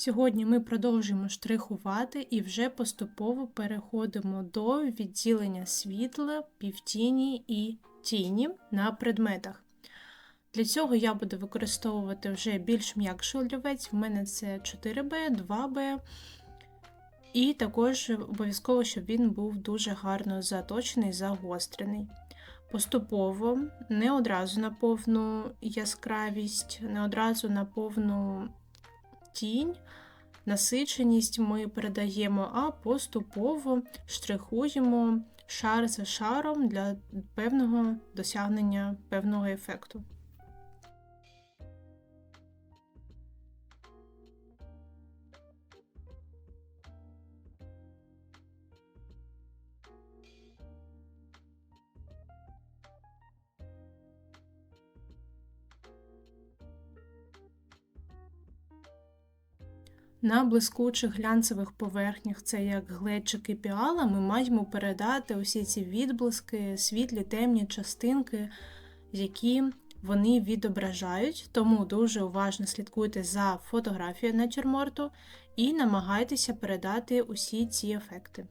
Сьогодні ми продовжуємо штрихувати і вже поступово переходимо до відділення світла, півтіні і тіні на предметах. Для цього я буду використовувати вже більш м'якший олівець, в мене це 4B, 2B. І також обов'язково, щоб він був дуже гарно заточений, загострений. Поступово, не одразу на повну яскравість, не одразу на повну тінь, насиченість ми передаємо, а поступово штрихуємо шар за шаром для певного досягнення певного ефекту. На блискучих глянцевих поверхнях, це як глечики піала, ми маємо передати усі ці відблиски, світлі, темні частинки, які вони відображають. Тому дуже уважно слідкуйте за фотографією натюрморту і намагайтеся передати усі ці ефекти.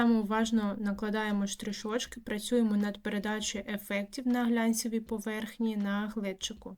Саме уважно накладаємо штришочки, працюємо над передачею ефектів на глянцевій поверхні на глечику.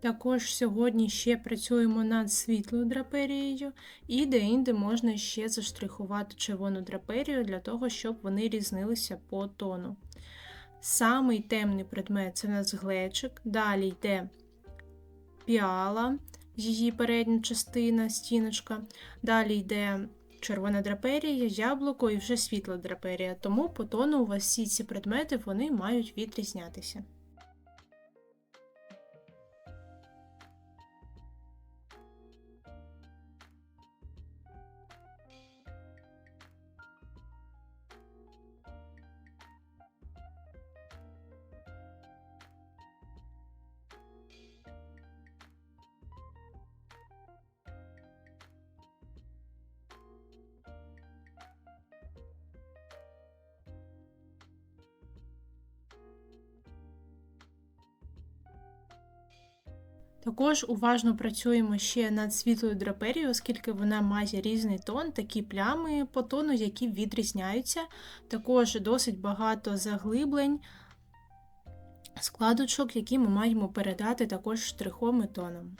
Також сьогодні ще працюємо над світлою драперією, і де-інде можна ще заштрихувати червону драперію для того, щоб вони різнилися по тону. Самий темний предмет це у нас глечик, далі йде піала, її передня частина, стіночка, далі йде червона драперія, яблуко і вже світла драперія, тому по тону у вас всі ці предмети вони мають відрізнятися. Також уважно працюємо ще над світлою драперією, оскільки вона має різний тон, такі плями по тону, які відрізняються. Також досить багато заглиблень, складочок, які ми маємо передати також штрихом і тоном.